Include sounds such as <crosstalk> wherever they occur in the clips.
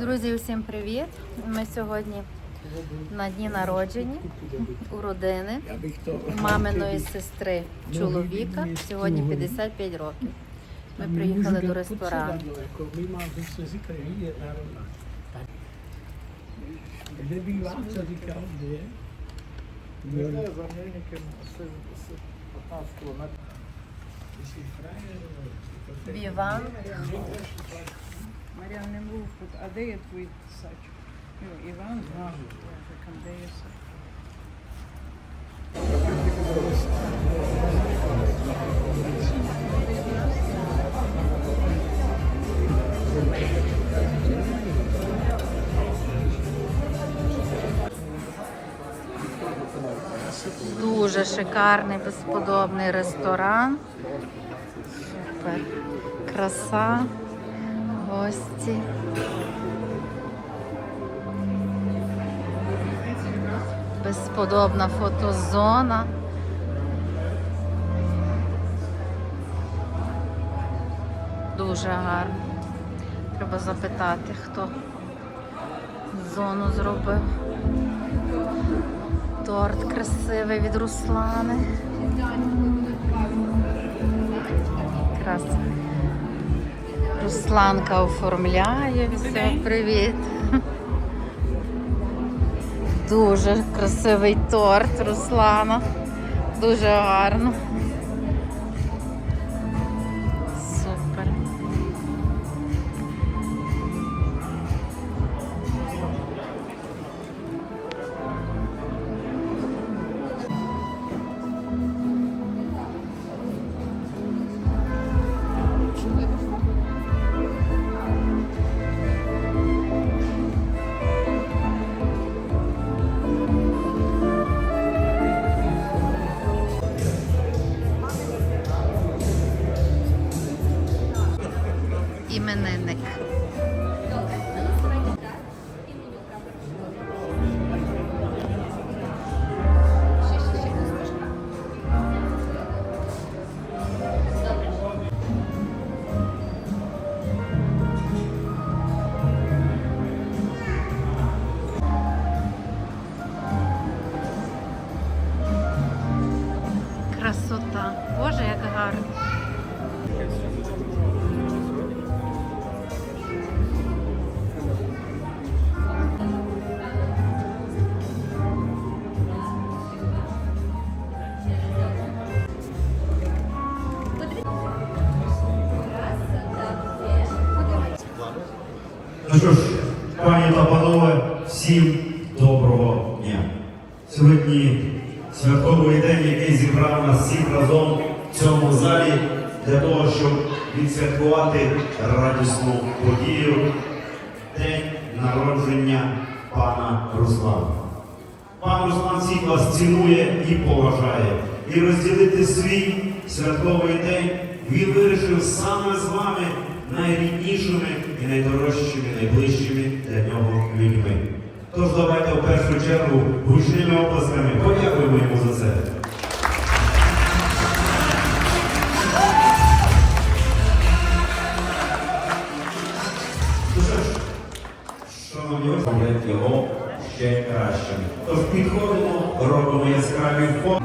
Друзі, усім привіт! Ми сьогодні на дні народження у родини маминої сестри чоловіка. Сьогодні 55 років. Ми приїхали до ресторану. Віван. Мар'ян не був тут. А де є твій сачок? Йо, Іван там де є. Дуже шикарний, безподобний ресторан. Супер. Краса, гості. Безподобна фотозона. Дуже гарно. Треба запитати, хто зону зробив. Торт красивий від Руслани. Якраз Русланка оформляє все. Привіт. Дуже красивий торт, Руслана. Дуже гарно. Тож підходимо, робимо яскраві фото.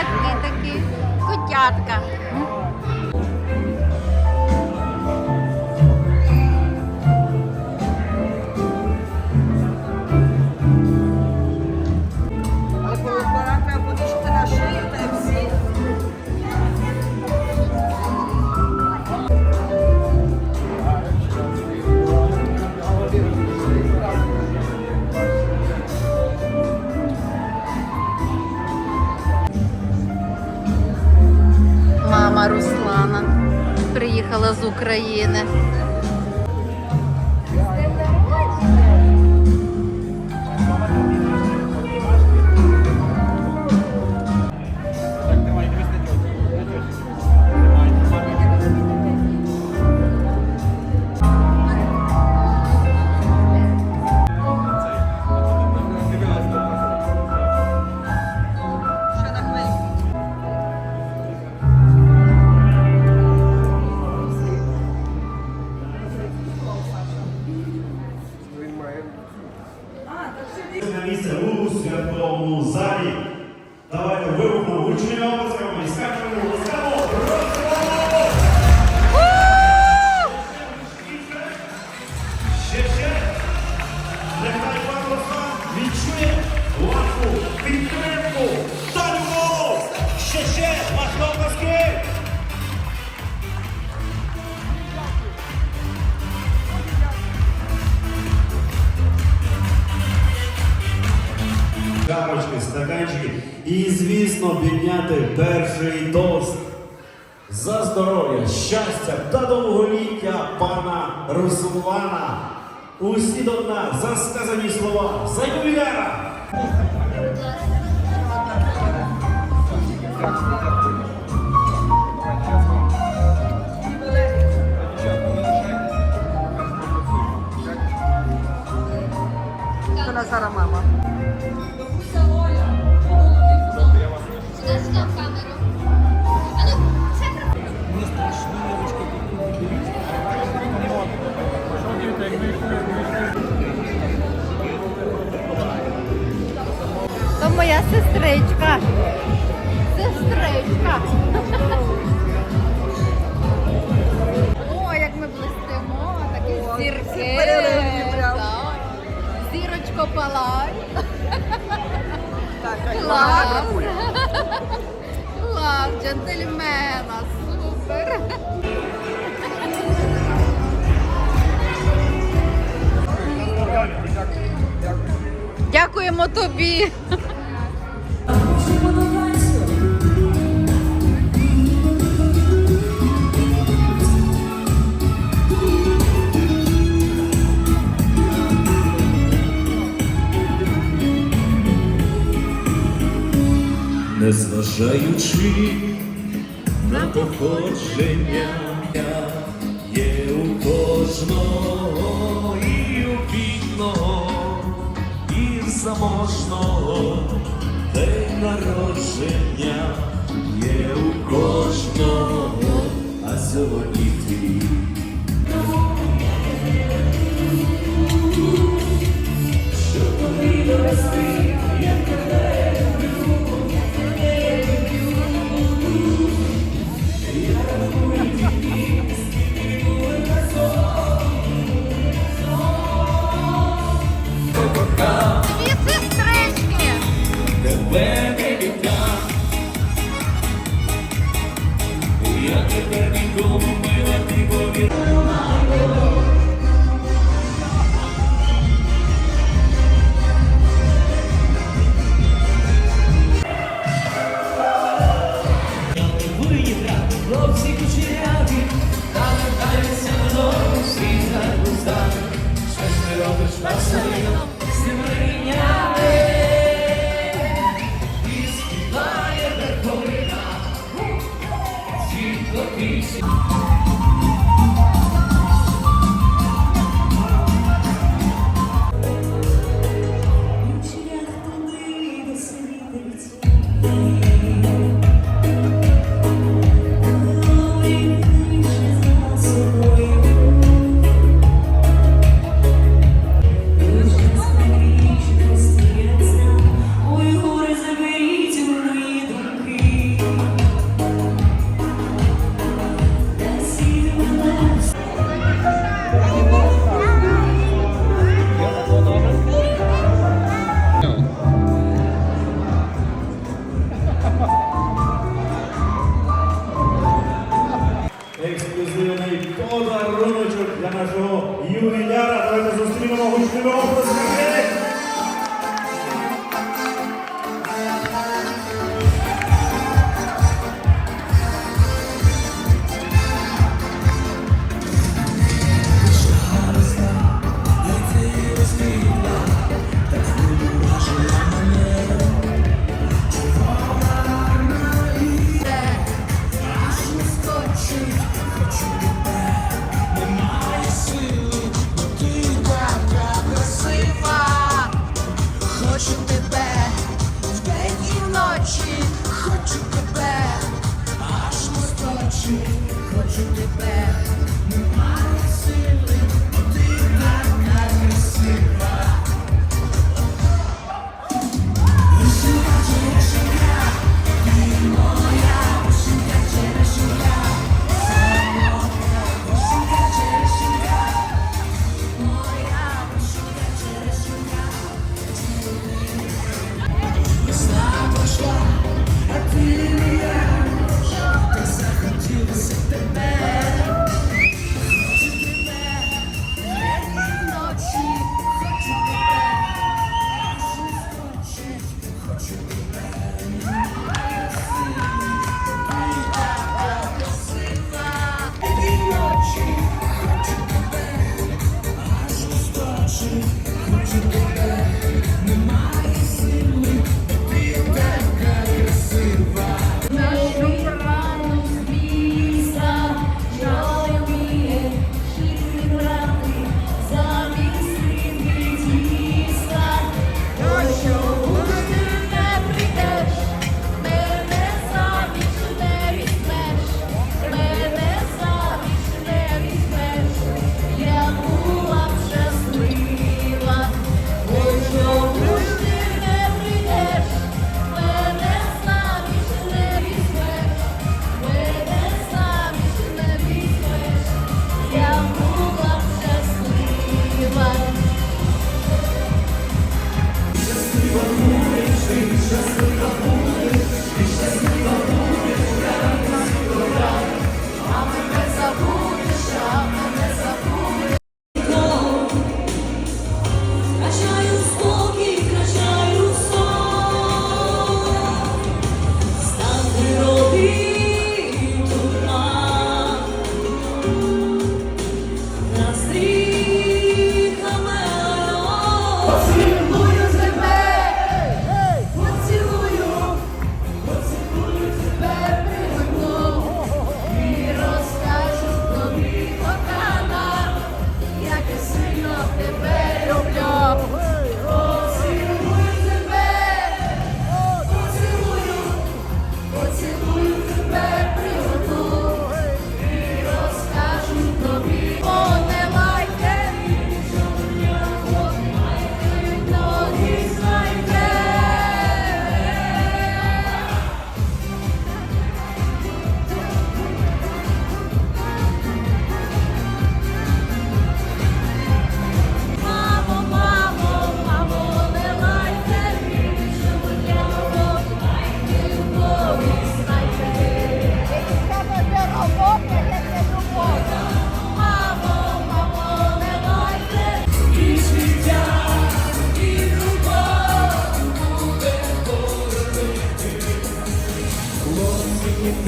Котятки такі, котятка. Приїхала з України. Перший тост за здоров'я, щастя та довголіття пана Руслана. Усі до дна за сказані слова за ювіляра! Назара мама. Сюди в сестричка. Сестричка. О, як ми блистимо, такі зірки. Зірочко палай. Клас. Клас, джентльмена, супер. Дякуємо тобі. Незважаючи на походження, є у кожного і у бідного, і заможного день народження, є у кожного, а сьогодні твій. the peace.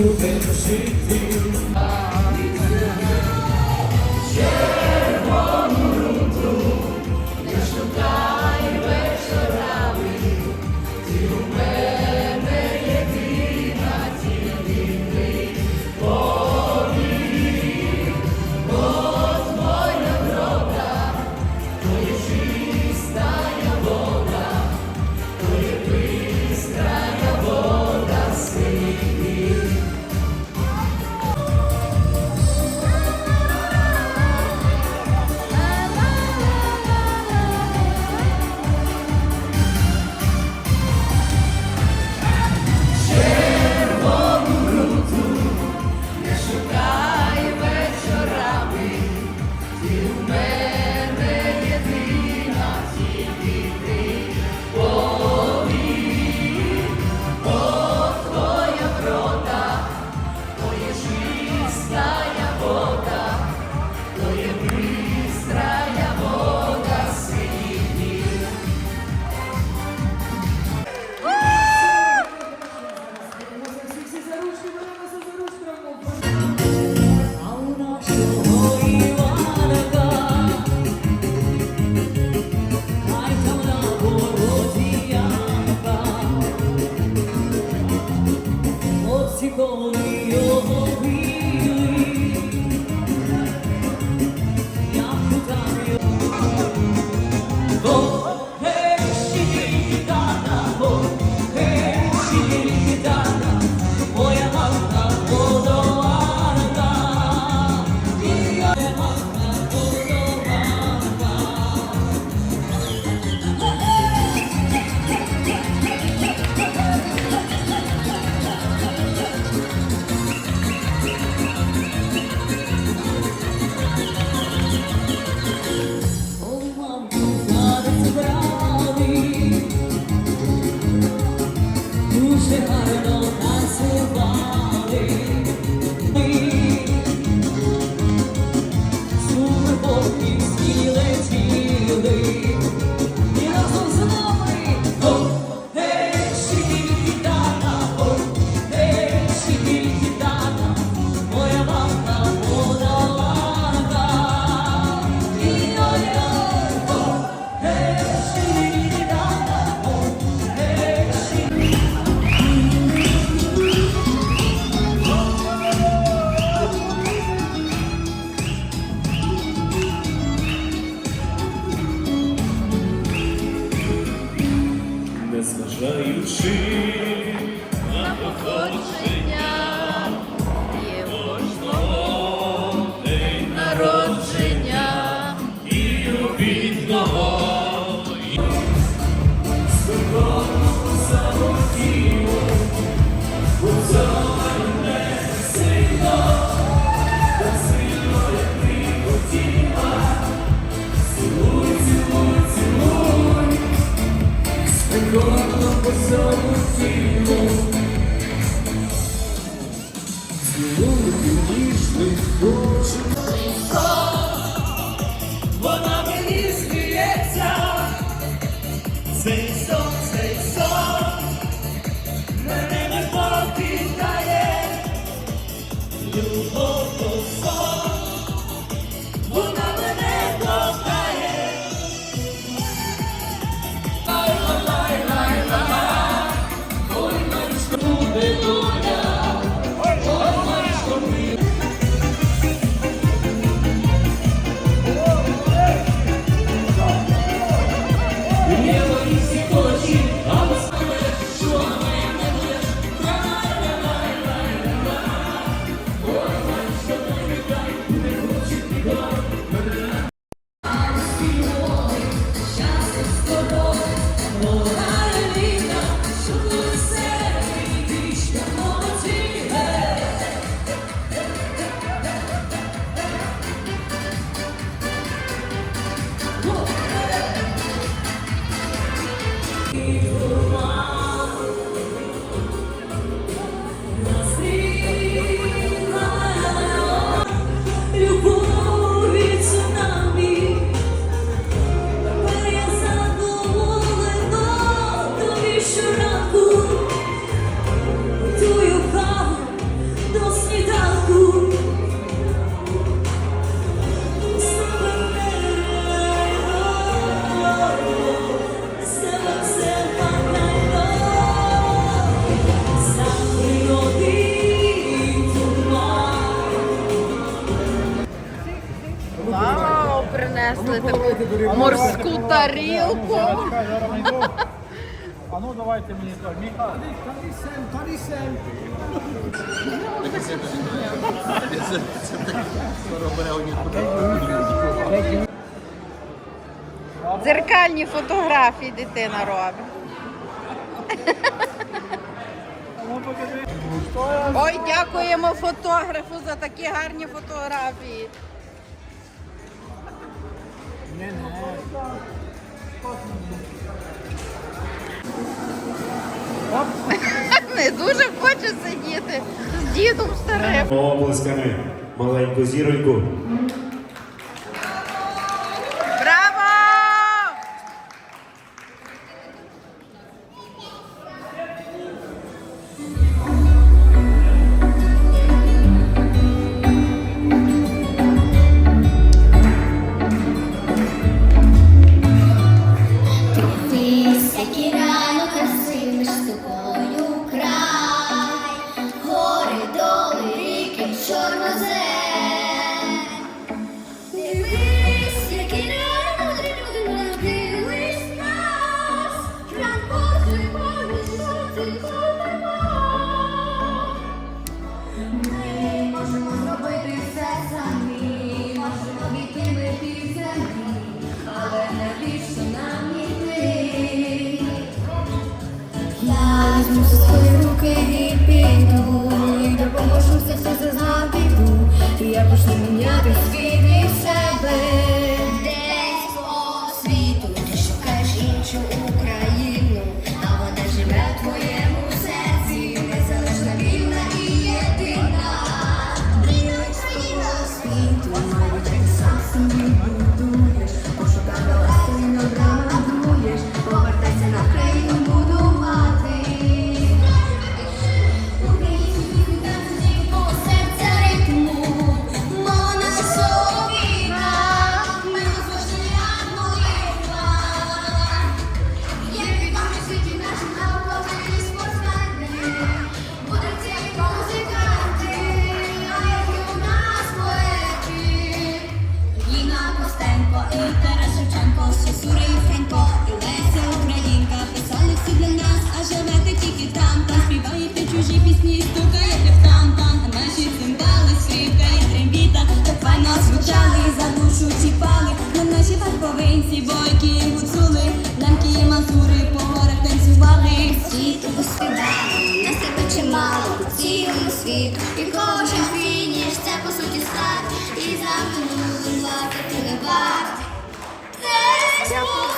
Eu vento se Jesus. плоскую тарілку. А ну давайте мені корміть. Дзеркальні фотографії дитина робить. Ой, дякуємо фотографу за такі гарні фотографії. <laughs> Не дуже хоче сидіти з дідом старим. Облисками маленьку зіроньку. 啊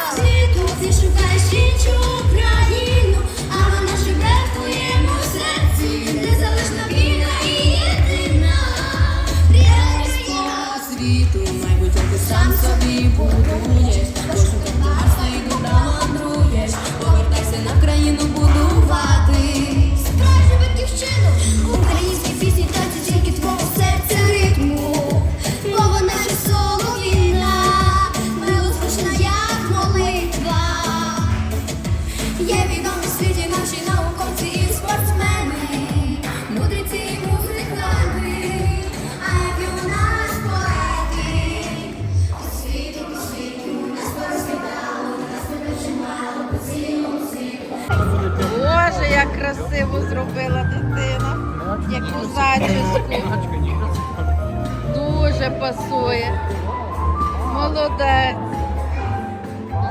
зробила дитина. Яку зачіску. Дуже пасує. Молодець.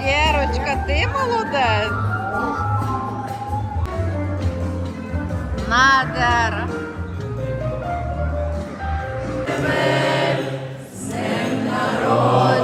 Лєрочка, ти молодець. Надера. Земля народ.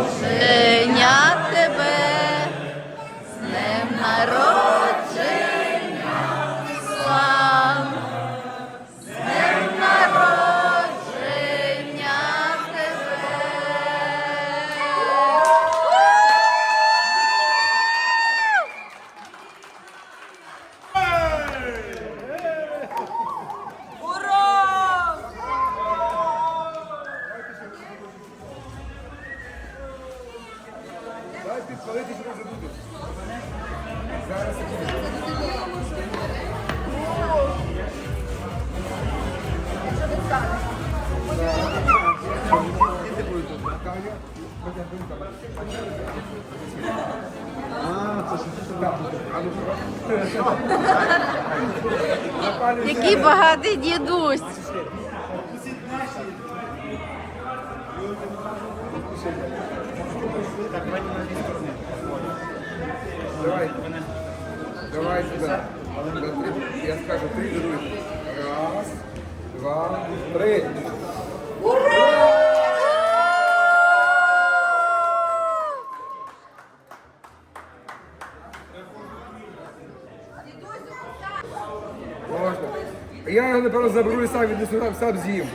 Я його, напевно, заберу і сам віднесу сам, сам з'їм.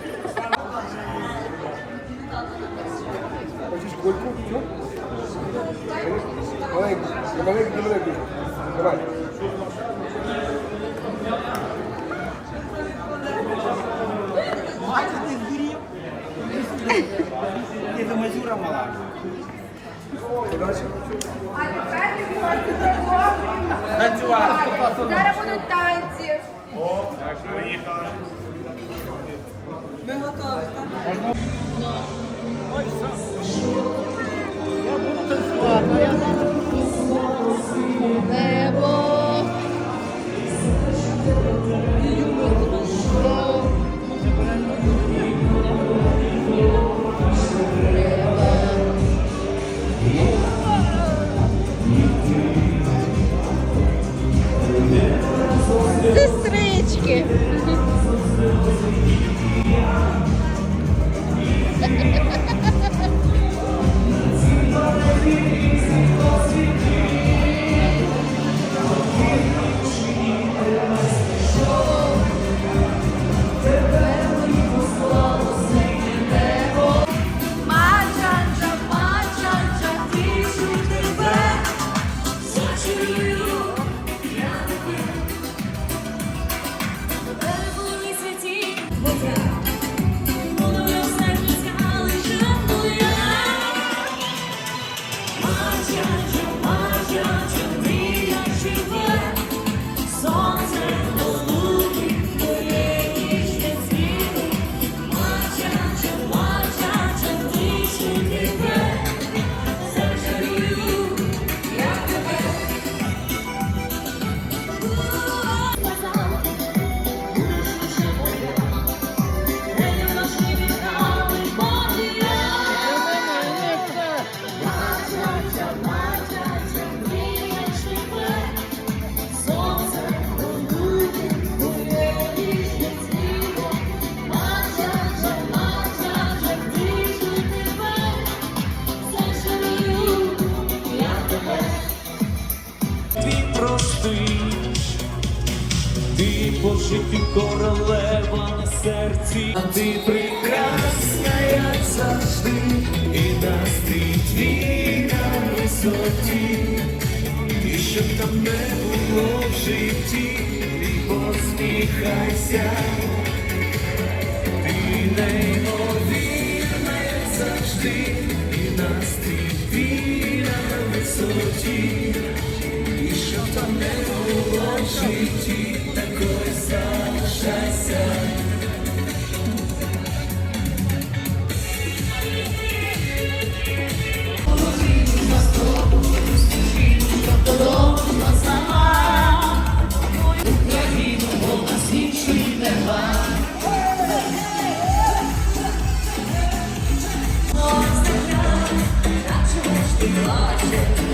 Хочеш кульку? Маленьку. Маленьку, маленьку. Давай. Це мазюра мала. Подальше. Зараз будуть танці. Сестрички. Щоб там не було в житті, і посміхайся, ти неймовірна, Друзі,